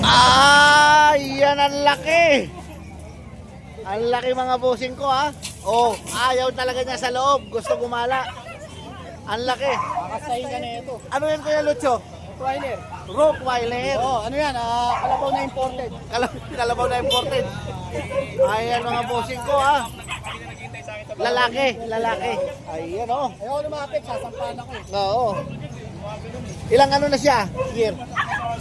Ah, yan ang laki. Ang laki mga bossing ko ha. Oh, ayaw talaga niya sa loob. Gusto gumala. Ang laki. Kakasahin ka na ito. Ano yan Kuya Lucho? Twilight. Rottweiler. Oo, ano yan? Ah, kalabaw na imported. Kal- Kalabaw na imported. Ayan mga bossing ko ha. Lalaki, lalaki. Ayan oh. Ayoko lumapit, sasampahan ako eh. Oo. Ilang ano na siya? Year.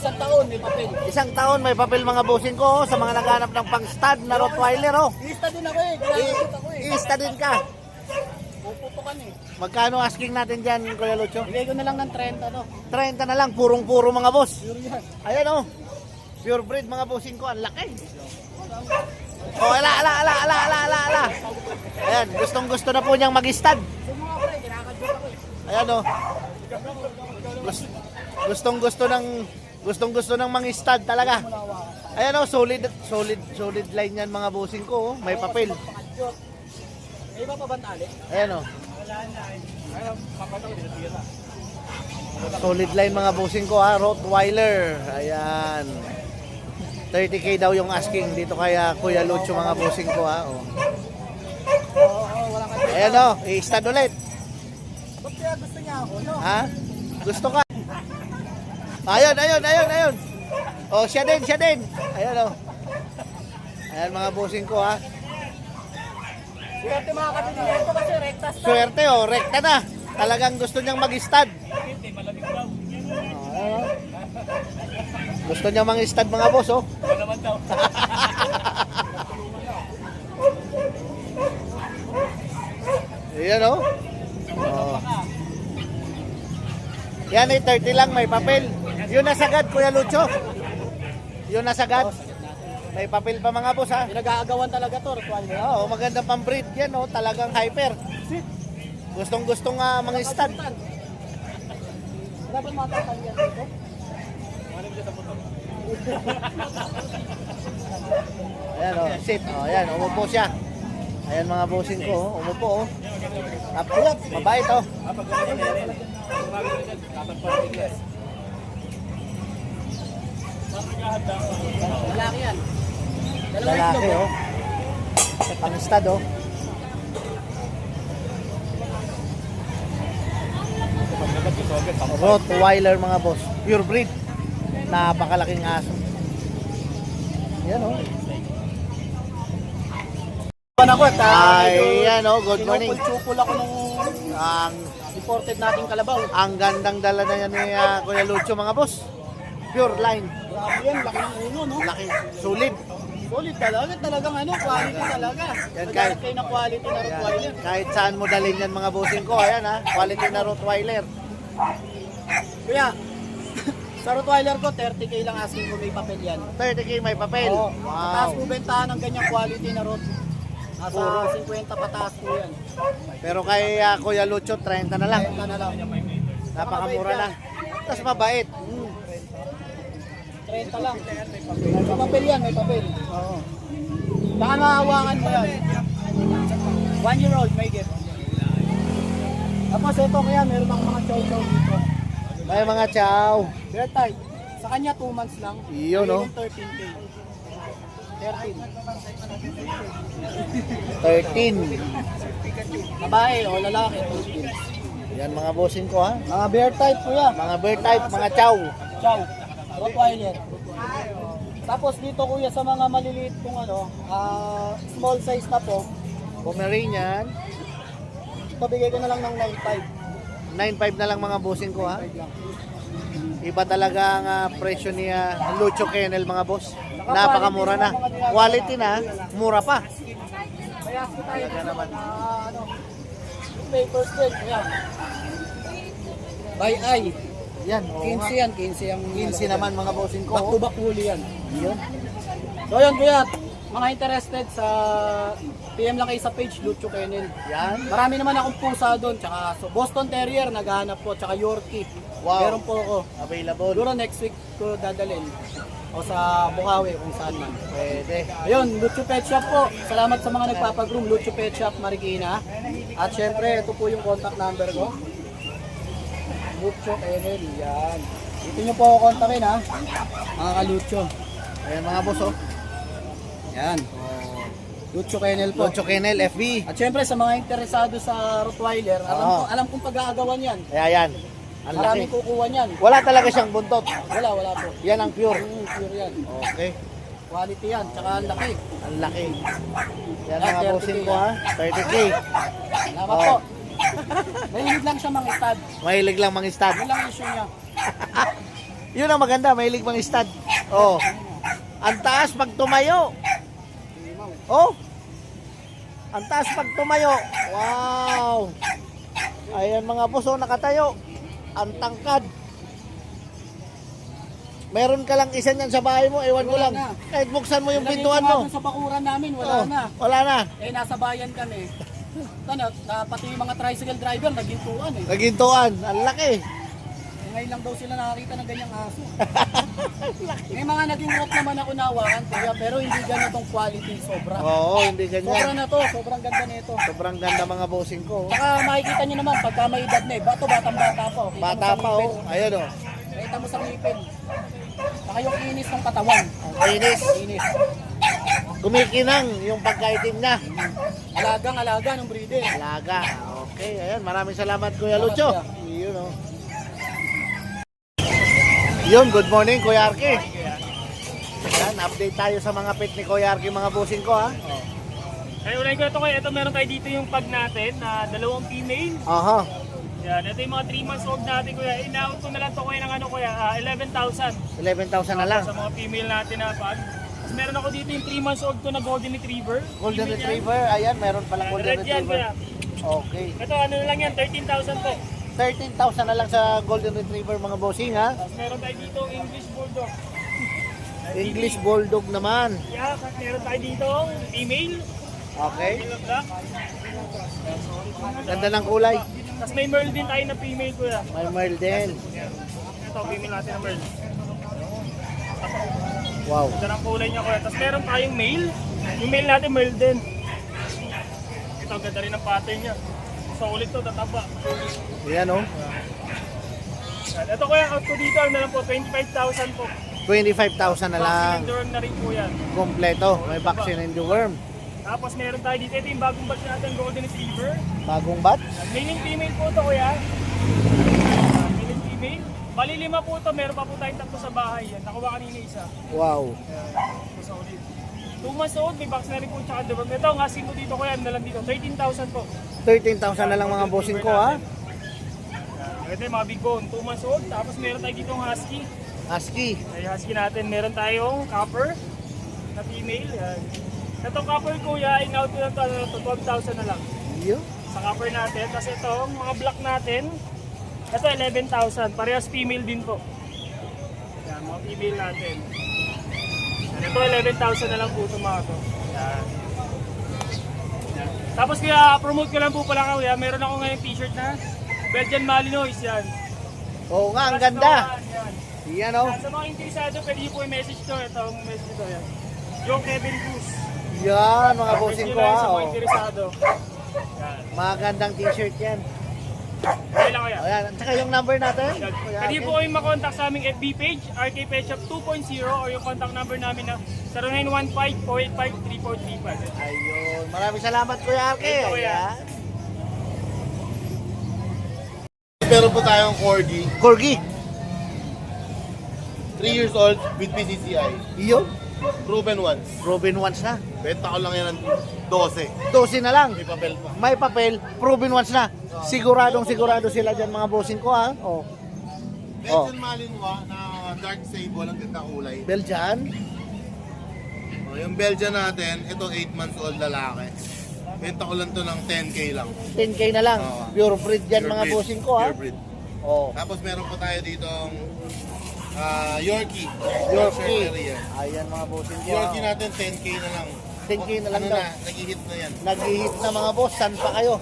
Isang taon, may papel. Isang taon may papel mga bossing ko oh, sa mga naghanap ng pang-stud na Rottweiler oh. Lista din ako eh. Ginagalit ako eh. Iista din ka. Puputukan eh. Magkano asking natin dyan, Kuya Lucho? Bigay ko na lang ng 30 no. 30 na lang, purong-puro mga boss. Pure yan. Ayan oh. Pure breed mga bossing ko, ang laki. Oh, ala, ala, ala, ala, ala, ala, ala. Ayan, gustong gusto na po niyang mag-stud. Ako eh. Ayan oh. Gust- gustong gusto ng gustong gusto ng mga stud talaga. Ayan oh, solid solid solid line yan mga bossing ko, oh. may papel. May iba pa ba tali? Ayan oh. Solid line mga bossing ko ha, Rottweiler. Ayan. 30k daw yung asking dito kaya Kuya Lucho mga bossing ko ha. Oh. Ka dyan. Ayan oh, i-stud ulit. Ba't kaya gusto niya ako, no? Ha? Gusto ka? Ayun, ayun, ayun, ayun. Oh, siya din, siya din. Ayan oh. Ayan mga bossing ko ha. Swerte mga kabili nito kasi rektas na. Swerte oh, rekta na. Talagang gusto niyang mag-stud. Oh. Gusto niya mang-stud mga boss oh. Ayan oh. oh. Yan eh, 30 lang, may papel. Yun na sagad, Kuya Lucho. Yun na sagad. May papel pa mga boss ha. Pinag-aagawan talaga to. Oo, maganda pang breed yan oh, talagang hyper. Gustong gustong nga mga stud. Dapat matatali yan dito. Ayan oh, sit. Oh, ayan, umupo siya. Ayan mga bossing ko, oh, umupo oh. Apuyat, mabait oh. Lalaki yan. Lalaki oh. Pang stud oh. Rottweiler mga boss. Pure breed. Napakalaking aso. Yan oh. Ako at ah, Ayan oh, good morning. Pinupul-chupul ako nung Ang imported nating kalabaw. ang gandang dala na yan ni ah, Kuya Lucho mga boss. Pure line. Grabe yan, laki ng ulo, no? Laki, sulit. Solid talaga, talagang ano, quality talaga. Yan, Naghanap kahit- kayo ng quality na Rottweiler. Kahit saan mo dalhin yan mga bossing ko, ayan ha, quality na Rottweiler. Kuya, sa Rottweiler ko, 30k lang asking ko may papel yan. 30k may papel. Oo. Wow. po bentahan ng ganyang quality na Rot. Nasa Puro. 50 pataas po yan. Pero kay ah, Kuya Lucho, 30 na lang. Kaya na lang. Napakamura na. Tapos mabait. Hmm. 30 lang. May papel yan, may papel. Oo. Baka mahawakan mo yan. One year old, may gift. Tapos ito kaya, meron akong mga chow-chow dito. May mga chow. Bear type. Sa kanya 2 months lang. Iyon, no? Mayroong 13K. 13. 13. Babae o lalaki, 13. Yan mga bossing ko ha. Mga bear type kuya. Mga bird type, mga chow. Chow. Rottweiler. Tapos dito kuya sa mga maliliit kong ano, ah, small size na po, Pomeranian. pabigay ko na lang ng 9.5. 9.5 na lang mga bossing ko ha. 9.5 lang. Iba talaga ang ah, presyo ni ah, Lucho Kennel mga boss. Napakamura na. Quality na, mura pa. Dito naman ano, yung papers din kuya. By eye. Yan, oo nga. 15 yan, 15 yung 15 naman mga bossing ko. Back to back huli yan. Yun. So yun kuya, mga interested sa PM lang kayo sa page Lucho Kennel. Yan. Marami naman akong pusa doon, tsaka so Boston Terrier naghahanap po, tsaka Yorkie. Wow. Meron po ako. Available. Siguro next week ko dadalhin. O sa Bukawi kung saan man. Pwede. Ayun, Lucho Pet Shop po. Salamat sa mga nagpapagroom. Lucho Pet Shop Marikina. At syempre, ito po yung contact number ko. Lucho Kennel. Yan. Dito nyo po ako kontakin ha. Mga kalucho. Ayan mga boss oh. Yan. Lucho Kennel po. Locho Kennel, FB. At syempre sa mga interesado sa Rottweiler, alam, Oo. ko, alam kong pag-aagawan yan. Kaya yan. Ang laki. Maraming kukuha niyan. Wala talaga siyang buntot. Wala, wala po. Yan ang pure. Mm, pure yan. Okay. Quality yan. Tsaka ang laki. Ang laki. Yan Ah, mga 30K. bossing ko ha. 30k. Salamat Oo. po. Mahilig lang siya mga stud. Mahilig lang mga stud. Yun lang issue niya. Yun ang maganda, mahilig mga stud. Oh. Ang taas pag tumayo. Oh. Ang taas pag tumayo. Wow. Ayan mga boss, oh, nakatayo. Ang tangkad. Meron ka lang isa niyan sa bahay mo, ewan ko lang. na. Kahit buksan mo yung Nilagay pintuan mo. Sa bakuran namin, wala Oh, na. Wala na. Eh, nasa bayan kami. Ito na, na, pati yung mga tricycle driver, nagintuan eh. Nagintuan. Ang laki. Eh, Ngayon lang daw sila nakakita ng ganyang aso. May mga naging rock naman ako nawakan, kuya, pero hindi ganitong quality, sobra. Oo, hindi Sobra ganyan. na to, sobrang ganda nito. Sobrang ganda mga bossing ko. oh. Saka makikita nyo naman, pagka may edad na eh, bato batang bata pa. oh. Kita mo Bata sa pa ngipin. oh. Ayun oh. Kita mo sa ngipin. Saka yung inis ng katawan. Ang kinis. Inis. Kumikinang yung pagkaitim niya. Alagang alaga ng breeder. Alaga. Okay, ayan. Maraming salamat Kuya Lucho. Yun oh. Yun, good morning Kuya Arki. Ayan, update tayo sa mga pet ni Kuya Arki, mga bossing ko ha. Ay, unahin ko ito kuya. Ito meron tayo dito yung pag natin na dalawang female. Aha. Yan, ito yung mga 3 months old natin kuya. In-out ko na lang ito kuya ng ano kuya, ah, 11,000 11,000 na lang. sa mga female natin na pag. Tapos meron ako dito yung 3 months old ko na golden retriever. Golden Female yan. Retriever. Ayan, meron palang Yan, Golden red yan Retriever. kuya. Okay. Ito ano na lang yan, 13,000 po. 13,000 na lang sa Golden Retriever mga bossing ha. Tapos meron tayo dito English Bulldog. English Bulldog naman. Yeah, meron tayo dito female. Okay. Ganda ng kulay. Tapos may Merl din tayo na female kuya. May Merl din. Ito, female natin na Merl. Wow. Ganda ng kulay niya kuya. Tapos meron tayong male. Yung male natin, male din. Ito, ganda rin ang pattern niya. Solid to, tataba. Ayan oh. Yan. Ito kuya, out ko dito, ano na lang po, 25,000 po. 25,000 na lang. Vaccine and na rin po yan. Kompleto. May vaccine and worm. Tapos meron tayo dito, ito yung bagong batch natin, Golden Retriever. Bagong bat. Yan. Male and female po ito kuya. Male and female. Bali lima po ito, meron pa po tayong tatlo sa bahay. Yan. Nakuha kanina isa. Wow. Yan. Ito solid. 2 months old, may vaccine na rin po tsaka worm. Ito, ang asin ko dito kuya, ano na lang dito, 13,000 po. 13,000 na lang mga bossing ko ha. Ito yung mga big bone, 2 months old. Tapos meron tayo dito husky. Husky. Ay husky natin. Meron tayong copper na female. Yan. Itong copper kuya, in-out ko lang ito, ano, to, 12,000 na lang. Yun. Sa copper natin. Tapos itong mga black natin, ito 11,000. Parehas female din po. Yan, mga female natin. Ito 11,000 na lang po ito mga to. Yan. Yan. Tapos kaya promote ko lang po pala kuya, meron ako ngayon t-shirt na Belgian Malinois yan. Oo nga, ang ganda. Yan. Yan oh. Sa mga interesado, pwede niyo po i-message to. Ito ang message ito. Yan. Yung Kevin Cruz. Yan mga bossing ko ha. sa mga Oh. interesado. Yan. Magandang t-shirt yan. Okay lang kaya. Ayan. At saka yung number natin. Pwede po kayong makontakt sa aming FB page, RK Pet Shop 2.0 or yung contact number namin na 0915-485-3435. Ayun. Maraming salamat Kuya Arke. Ito, kuya. Ayan. Meron po tayong Corgi, Corgi. 3 years old with PCCI. Iyo. Proven ones. Proven once na. Benta ko lang yan ng 12. 12 na lang. May papel pa. May papel. Proven once na. Siguradong sigurado sila dyan mga bossing ko ha. Oh. Belgian Malinois na dark sable ang ganda kulay. Belgian. Oh, yung Belgian natin, ito 8 months old lalaki. Benta ko lang to ng 10k lang. 10k na lang. Oo. Pure breed yan Pure mga breed. bossing ko ha. Pure breed. Oh. Tapos meron po tayo ditong ah, Yorkie. Yorkie. Terrier. Ayan mga bossing ko. Yorkie natin 10k na lang. 10K na lang ano daw. na, nag-hit na yan. Nag-hit na mga boss. San pa kayo?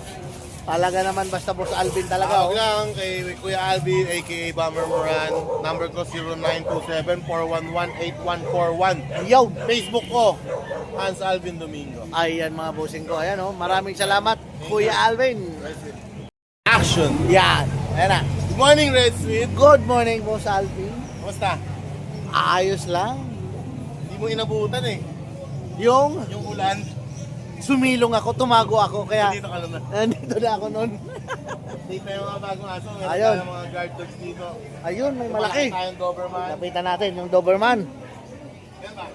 Talaga naman basta boss Alvin talaga. Tawag Oh. lang kay Kuya Alvin aka Bomber Moran. Number ko 0927-411-8141. Yo. Facebook ko, Hans Alvin Domingo. Ayan mga bossing ko. Ayan oh. Maraming salamat Kuya Alvin. Action! Yan. Ayan na. Good morning, Red Sweet! Good morning boss Alvin. Kamusta? Ayos lang. Hindi mo inabutan eh. Yung Yung ulan, sumilong ako, tumago ako, kaya dito ka naman. nandito na ako noon. Dito yung mga bagong aso. Meron Ayun. tayong mga guard dogs dito. Ayun, may malaki. tayong Doberman. Lapitan natin yung Doberman. Yan ba?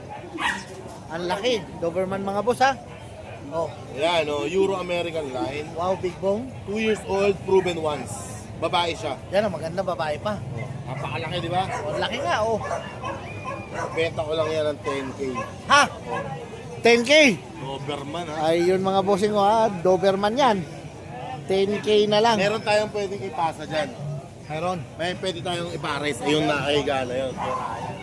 Ang laki. Doberman mga boss ha. Oh, Yan, oh, Euro-American line. wow, big bone. 2 years old, proven once. Babae siya. Yan, ang maganda babae pa. Napakalaki, di ba? Oh, laki nga, oh. Benta ko lang yan ng 10K. Ha? 10K. Doberman, ha? Ayun mga bossing ko ha, Doberman yan. 10K na lang. Meron tayong pwedeng ipasa dyan. Meron. May pwede tayong ipares. Ayun na, kahiga na yun.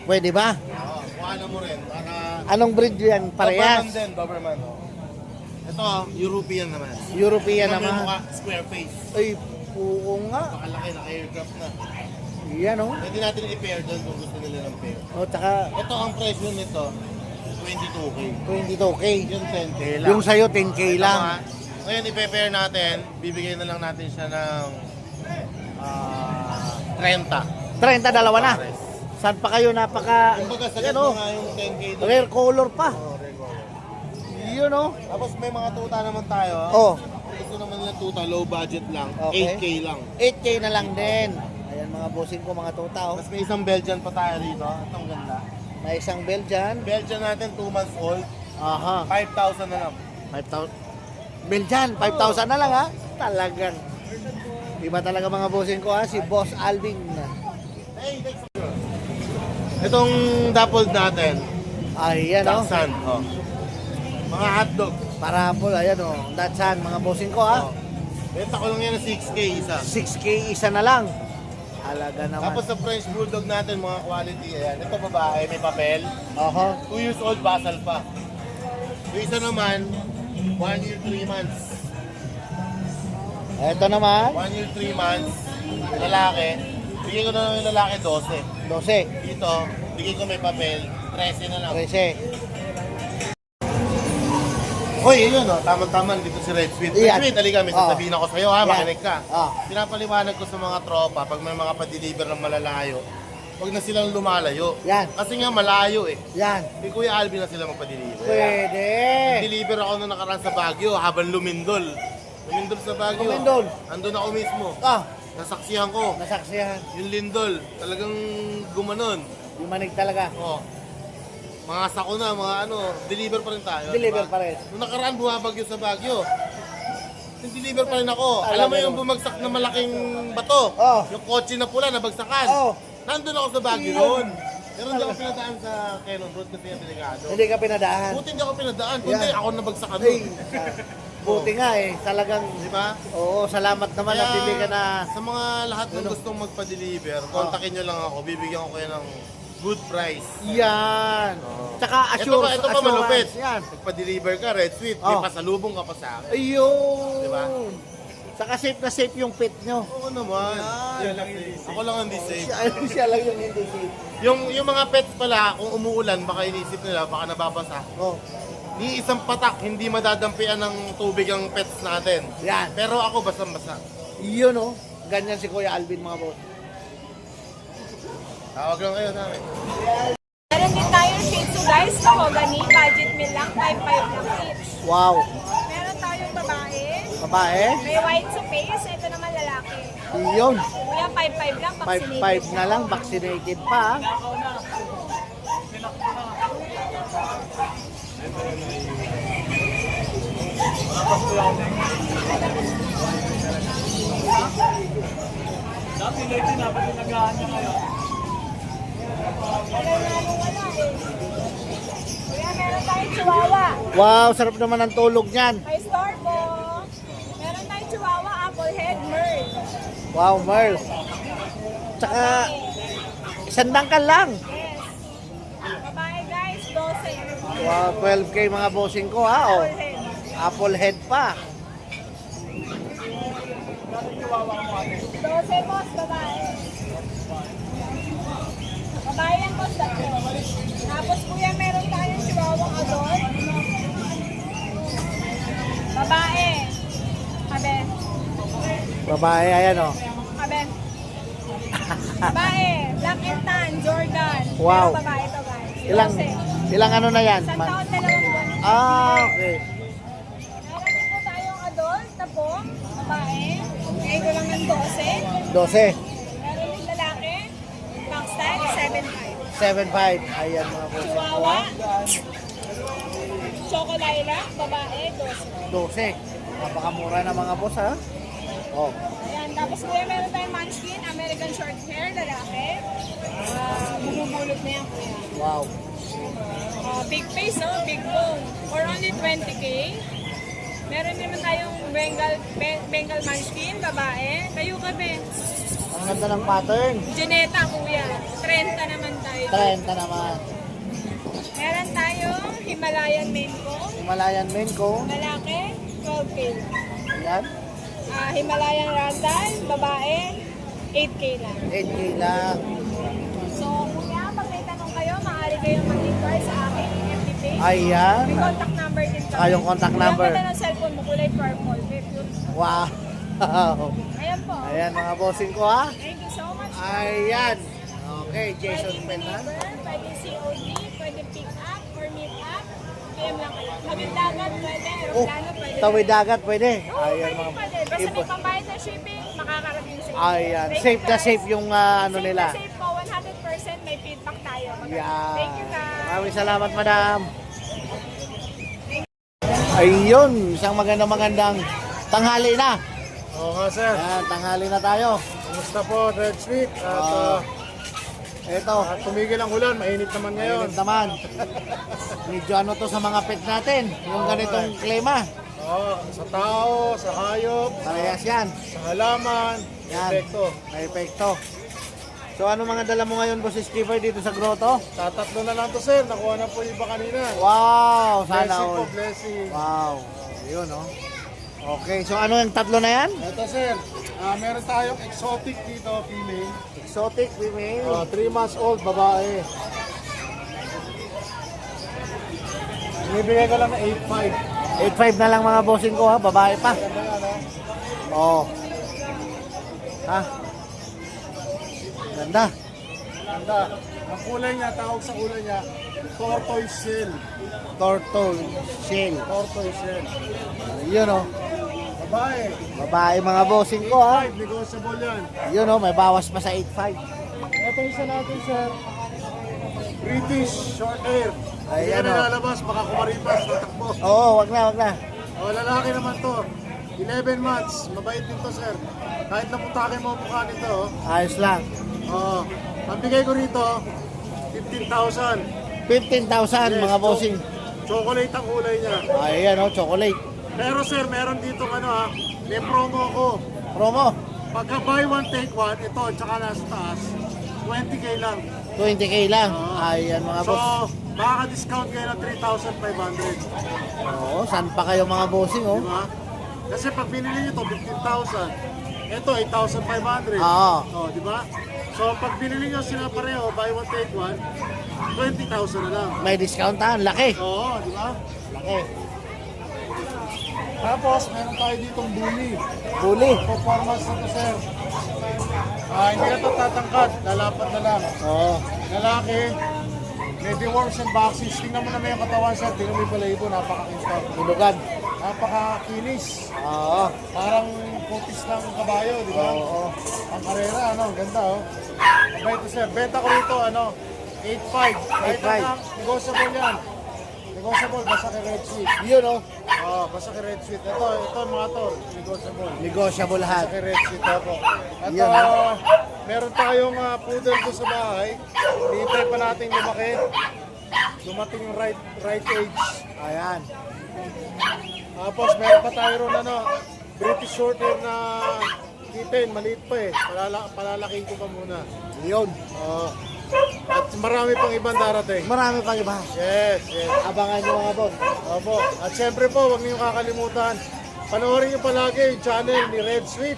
Pwede ba? Oo, kuha na mo rin. Para... Anong breed yan? Doberman Parehas. din, Doberman. oh. Ito, European naman. European yung naman. mukha, square face. Ay, oo nga. Napakalaki, naka-aircraft na. Yan oh. Pwede natin i-pair doon kung gusto nila ng pair. O, tsaka Ito ang presyo nito, 22K. 22K. Yung 10K lang. Yung sa'yo, 10K lang. Ito, ha? Ngayon, i-pair natin, bibigyan na lang natin siya ng ah 30. 30 dalawa na. Pares. Saan pa kayo napaka... Kumbaga, sagat Yan mo oh. nga yung 10K doon. Rare color pa. Oh, record. Yun oh. Tapos may mga tuta naman tayo. Oh, Gusto naman nila tuta, low budget lang. Okay. 8K lang. 8K na lang din. Ayan mga bossing ko, mga tuta oh. Tapos may isang Belgian pa tayo rito. Itong ganda. May isang Belgian. Belgian natin, 2 months old. Aha. 5,000 na lang. 5,000. Belgian, 5,000 na lang ha. Talagang. Iba talaga mga bossing ko ha, si Boss Alvin. Itong dappled natin, Ayan oh. Dachshund. Oh. Mga hotdog. Parapol, ayan oh. Datsan, mga bossing ko ha. Oh. Benta ko lang yan ng 6K isa. 6K isa na lang. Halaga naman. Tapos sa French Bulldog natin, mga quality, ayan. Ito babae, may papel. Oho. 2 years old, basal pa. Yung isa naman, 1 year, 3 months. Ito naman, 1 year, 3 months, lalaki. Bigyan ko na lang yung lalaki 12. 12. Dito, bigyan ko may papel, 13 na lang. 13. Hoy, yun o, tama-tama dito si Red Sweet. Red Yan. Sweet, halika, may Oh. sasabihin ako sa'yo ha, Yan. makinig ka. Oh. Pinapaliwanag ko sa mga tropa, pag may mga pa-deliver ng malalayo, huwag na silang lumalayo. Yan. Kasi nga malayo eh. Yan. Kay Kuya Alvin na sila magpa-deliver. Pwede. Deliver ako nung nakaraan sa Baguio habang lumindol. Lumindol sa Baguio. Lumindol? Andun ako mismo. Ah, Nasaksihan ko. nasaksihan. Yung lindol, talagang gumanon. Yung manig talaga. Oh. Mga sako na, mga ano, deliver pa rin tayo. Deliver diba? pa rin. Nung nakaraan bumabagyo sa Baguio. Nag-deliver pa rin ako. Alam Alam mo yung bumagsak na malaking bato? Oh. Yung kotse na pula, nabagsakan. Oh. Nandun ako sa Baguio Yun. noon. Pero hindi ako pinadaan sa Quezon Road kasi yung delikado. Hindi ka pinadaan. Buti hindi ako pinadaan, kundi Yan. ako nabagsakan doon. sa- buti nga eh. Talagang, Di ba? oo, salamat naman at hindi ka na... sa mga lahat ng Ano? gustong magpa-deliver, kontakin nyo lang ako. Bibigyan ko kayo ng good price. Yan. Tsaka Ito assure, pa, ito pa assurance. malupit. Yan. Magpa-deliver ka, Red Sweet. May Oh. pasalubong ka pa sa akin. Ayun. Diba? Saka safe na safe yung pet nyo. Oo naman. Ako lang hindi safe. Siya, siya lang yung hindi safe. Yung, yung mga pets pala, kung umuulan, baka inisip nila, baka nababasa. Oh, Ni isang patak, hindi madadampian ng tubig ang pets natin. yan. Pero ako, basang-basa. Yun oh. Ganyan si Kuya Alvin mga boss. Tawag lang kayo sa amin. Meron din tayong Shih Tzu guys, mahogany, budget meal lang, 5-5 lang each. Wow. Meron tayong babae, Babae. may white sa face, ito naman lalaki. Yun. Kuya, 5-5 lang, 5-5 vaccinated. na lang. Vaccinated pa. ah. Wala na nung wala eh. Kuya, meron tayong chihuahua. Wow, sarap naman ang tulog niyan. May store po. Meron tayong chihuahua, apple head, merl. Wow, Merl. Tsaka, isang dangkal lang. Yes. Babae guys, 12. Wow, 12k mga bossing ko ha. Oh. Apple head. Apple head pa. 12 boss, babae. Babae yan boss, tatlo. Tapos kuya, meron tayong chihuahua adult. Babae. Kabe. Babae, ayan oh. Kabe. Babae. Black and tan, Jordan. Wow. Pero babae to guys. Ilang, 12. ilang ano na yan? Isang taon, dalawang buwan. Ah, okay. Meron din po tayong adult na po, babae. Bigay ko lang ng 12. 12. Meron din lalaki, box tag, 7.5. 7.5. Ayan mga boss. Chihuahua, Choco Lilac, babae, 12. 12. Napakamura na mga boss ha. Oh. Ayan, tapos kuya meron tayong munchkin, American short hair, lalaki. Ah, bumubulot na yan kuya. Wow. Ah, big face, oh, big bone. For only 20k. Meron naman tayong Bengal, Be- Bengal munchkin, babae. Kayo kami. Ang ganda ng pattern. Janeta, kuya. 30 naman. 30 naman. Meron tayong Himalayan main ko. Himalayan Menko. Lalaki, 12k. Ayan. Ah, Himalayan Ragdoll, babae, 8k lang. 8K lang. So, kuya, pag may tanong kayo, maaari kayong mag-inquire sa aking FB page. Ayan. May contact number din kami. Ah, yung contact number. Ganda ng cellphone mo, kulay purple. Wow. Ayan po. Ayan mga bossing ko ha. Thank you so much. Ayan. Okay, Jason Pwede Penan. deliver, pwede COD, pwede pick up or meet up. PM lang kayo. Magdagat, pwede. Oh, Aeroplano, pwede. tawid dagat pwede. Oo, Ayan pwede, mga pwede. Basta may Iba- pambayad na shipping, makakarating sa inyo. Ayan. Thank Safe you, na guys. safe yung ah, ano safe nila. Na safe po, 100% may feedback tayo. Yan. Thank you guys. Maraming salamat, madam. Ayun, isang magandang magandang tanghali na. Oo nga sir. Ayan, tanghali na tayo. Kumusta po Red Sweet? At Ah. uh, At tumigil ang ulan, mainit naman ngayon. ayun naman. Medyo ano to sa mga pet natin, yung ganitong klima. Oo, sa tao, sa hayop, Parehas yan, sa halaman, Yan. epekto. may epekto. So ano mga dala mo ngayon, Boss Skipper, dito sa grotto? Tatatlo na lang to sir, nakuha na po yung iba kanina. Wow, sana Blessing po, all. blessing. Wow, yun oh. Okay, so ano yung tatlo na yan? Ito sir, ah, meron tayong exotic dito, female. Exotic female. 3 months old, babae. Binibigay ko lang ng 8.5. 8.5 na lang mga bossing ko ha, babae pa. Oo. Ha? Ganda. Ganda. Ang kulay niya, tawag sa kulay niya, tortoise shell. Turtle shell. Tortoise shell. Yun oh. Babae. Babae mga bossing ko ha. 8.5, negotiable yan. Yun oh, may bawas pa sa 8.5. Ito isa natin, sir. British short hair. Hindi Ayan, na oh. nilalabas, baka kumaripas, tatakbo. Oo, wag na, wag na. O, lalaki naman to. 11 months, mabait din to, sir. Kahit naputakin mo ang mukha nito, oh. Ayos lang. Oh, ang bigay ko rito, 15,000. 15,000 mga bossing. Chocolate ang kulay niya. Ayan oh, chocolate. Pero sir, meron dito ano ha, may promo ko. Promo, Pagka buy one take one, ito, tsaka nasa taas, 20k lang. 20k lang. Oo. Ayan mga So, boss. makaka-discount kayo ng 3,500. Oo, saan pa kayo mga bossing oh? Di ba? Kasi pag binili nyo ito, 15,000. Ito, 8,500. Oo. Oh, di ba? So, pag binili nyo sila pareho, buy one take one, 20,000 na lang. May discount ha, ang laki. Oo, di ba? Laki. Tapos, meron tayo ditong bully. Huli. Performance na to, sir. Ah, hindi na to tatangkad, lalapat na lang. Oo. Lalaki, may deworms and vaccines. Tingnan mo naman yung katawan, sir. Tingnan mo yung balahibo, napaka-kinta. Hulugan. Napaka-kinis. Oo. Parang putis ng kabayo, di ba? Oo. Ang karera, ano, ang ganda, oh. Mabait to, sir. Benta ko rito, ano, 8.5. Kahit 8.5. na, negotiable yan. Negotiable, basta kay Red Sweet. Yun oh. Oo, basta kay Red Sweet. Ito, ito mga to, negotiable. Negotiable lahat. Sa kay Red Sweet ako. At Yun, ah, meron tayong uh, poodle ko sa bahay. Hintay pa natin lumaki. Dumating yung right, right age. Ayan. Tapos meron pa tayo ron ano, British Shorthair na kitten, maliit pa eh. Palala, palalaking ko pa muna. Yun. Oo. Marami pang ibang darating. Marami pang iba. Yes, yes. Abangan nyo mga boss. Opo. At syempre po, huwag niyo kakalimutan. Panoorin niyo palagi yung channel ni Red Sweet.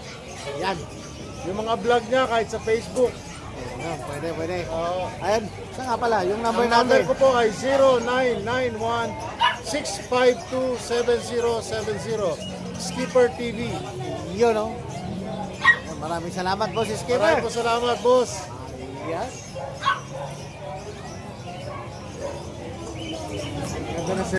Yan. Yung mga vlog niya kahit sa Facebook. Ayan, pwede, pwede. Oo. Ayan. Saan nga pala? Yung number Ang number natin. ko po ay 0991-652-7070. Skipper TV. Yun oh. Ayan, Maraming salamat boss Maraming Skipper. po salamat, boss. Yes. i don't